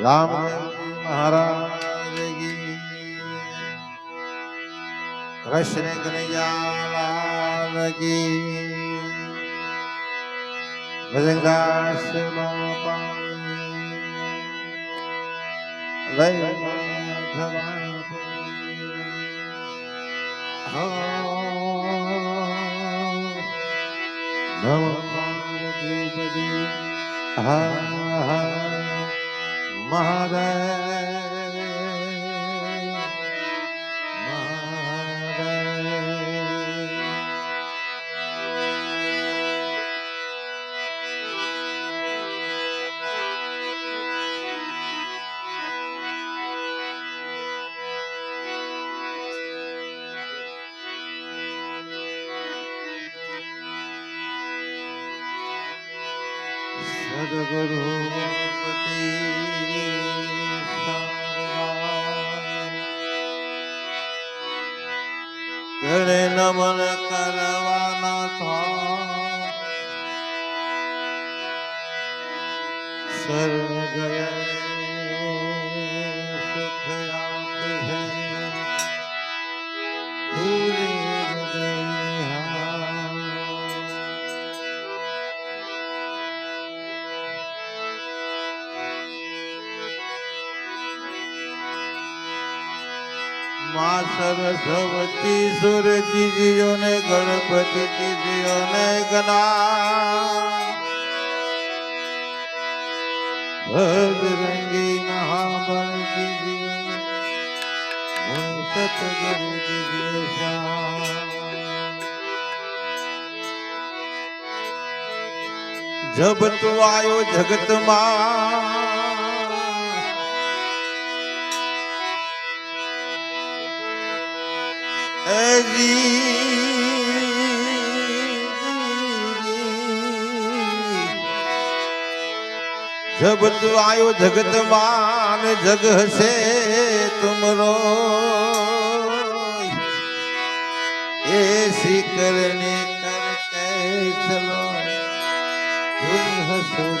રામ મહારાજ કૃષ્ણ કનૈયાલાલ કી બાપા લય નમ પાર્વતી હા હા mother. ગણપતિ નમન કરવાના થા સર્વ ગયા સુખ સરસ્વતી સુરજીજીઓ ને ગણપતિ જીજીઓ ને ગણા ભદ્રંગી મહાબળ જીજીઓ સતગુરુ જીજીઓ જબ તું આયો જગતમાં જબ તું આવ્યો જગત માન જગ હશે તુમરો. એ શિખર ને કરકે ચલો. તુમ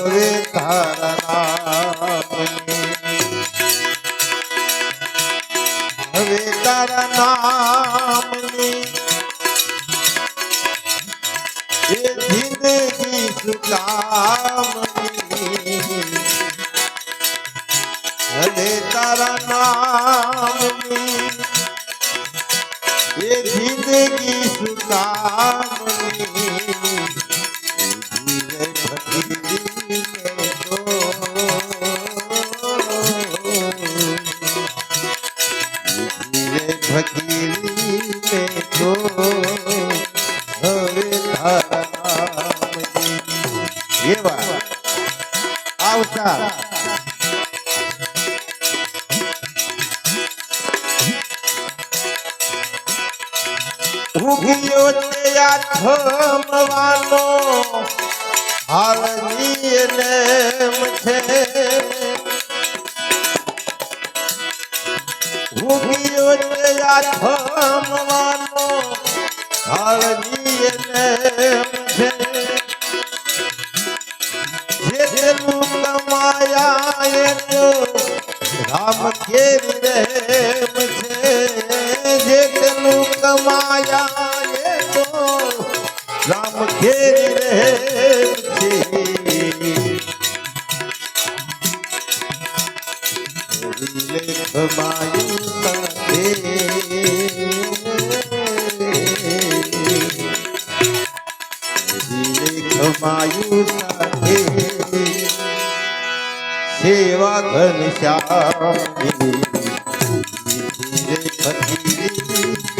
હવે તારા હવે તારા નામની એ જિંદગી સુકામની ઉગિયો તે આ થમવાનો હાલની નેમ છે. ઉગિયો તે આ થમવાનો હાલની નેમ છે. જેટલું કમાયા રામ કેવી રેમ છે કમાયા એટલું રામ કેવી રેમ છે લેખ માયું સાથે સેવા ઘનશ્યામની ધીરે ફકીરીને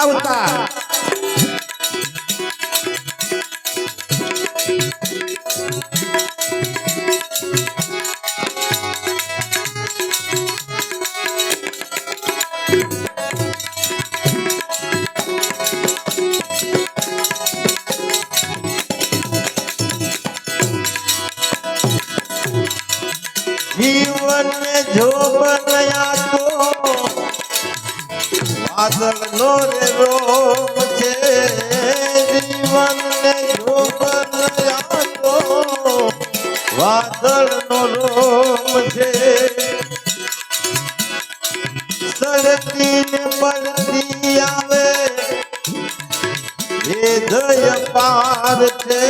નામની આવતા રે રોમ છે સડતી ને પડતી આવે એ દય પાર છે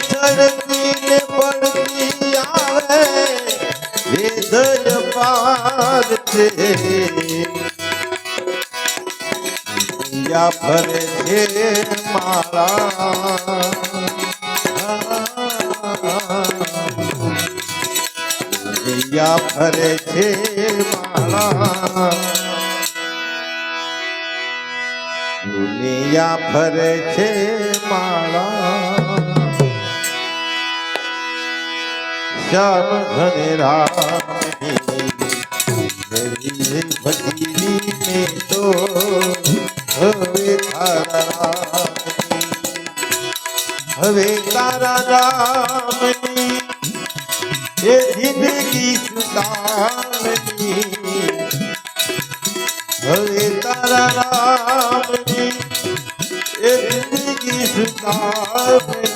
સડતી ને પડતી આવે એ દય પાર છે યા ફરે છે મારા યા ફરે છે મારા દુનિયા ફરે છે માળા. શ્યામ ઘને રાની ગરીબ ભગીરી તો હવે તારા રામની હવે તારા રામની એ જિંદગી સુતારની હવે તારા રામની એ જિંદગી સુતારની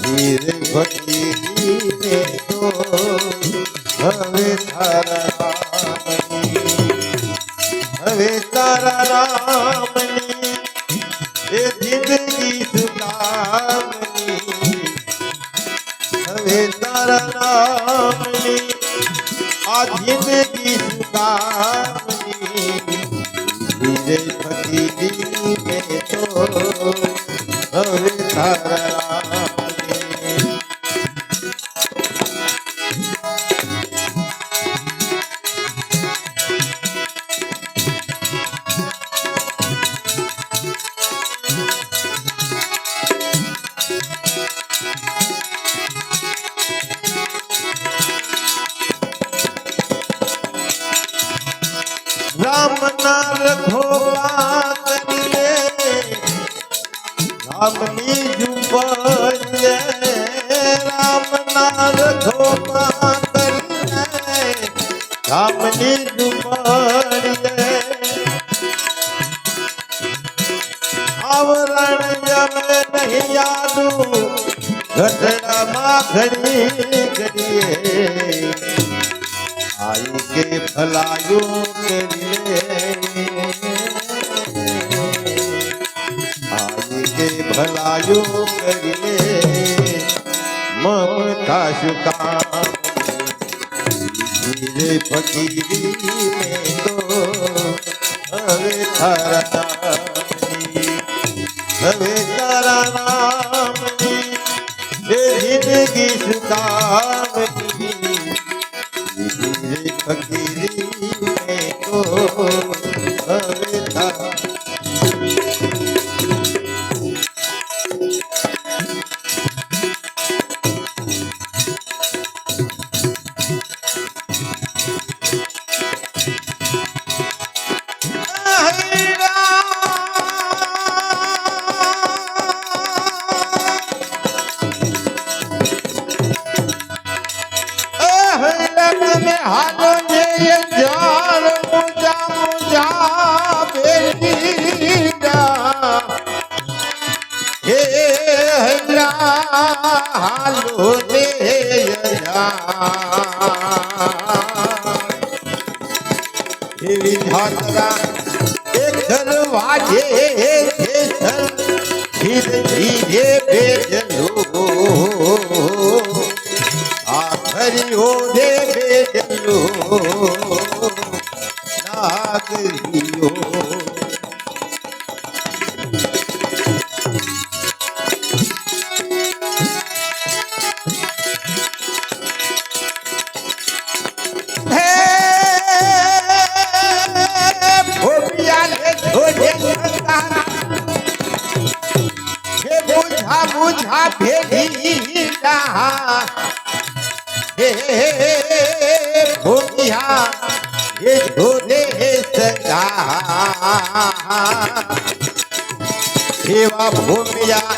ધીરે ભક્તિને તો હવે તારા રામની હવે તારા રામની એ જિંદગી સુકામની હવે તારા નામની આ જિંદગી સુકામની હવે તારા રામની રામની ઝુંપડીએ રામ ના રખોપા કરીએ રામની ઝુંપડીએ આવરા આવે નહીં યાદું ઘટડામાં ઘડી કરીએ આયુ કે ફલાયું કરી ભલાયું કરી લે મમતા શું કામ. ધીરે ફકીરી તો હવે તારા. હવે હાલો ને એવી જાત્રા એક દરવાજે ધીરે ધીરે બેજલો. આખરી હો દે બેજલો. નાગરિયો હે ભોપિયા હે છોડે સંગા એવા ભોપિયા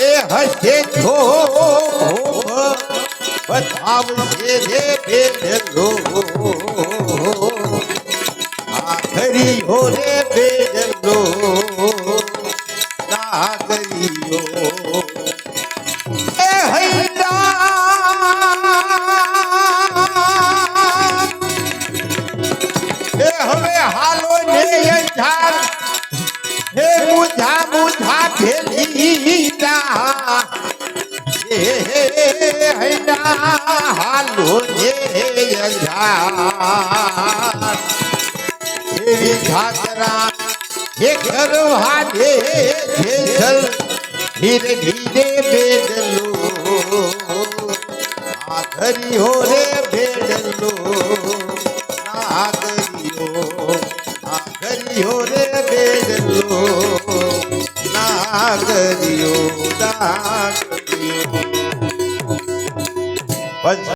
એ હસે છો બતાવશે રે બેલો આખરી હો રે બેલો નાગરિયો એ જા હે હૈરા હાલો ને એવી ઘાતરા એ કરવા દે છે જલ, ધીરે ધીરે બેડલો આખરી હો રે બેડલો નાગરિયો આખરી હો રે બેડલો નાગરિયો પછી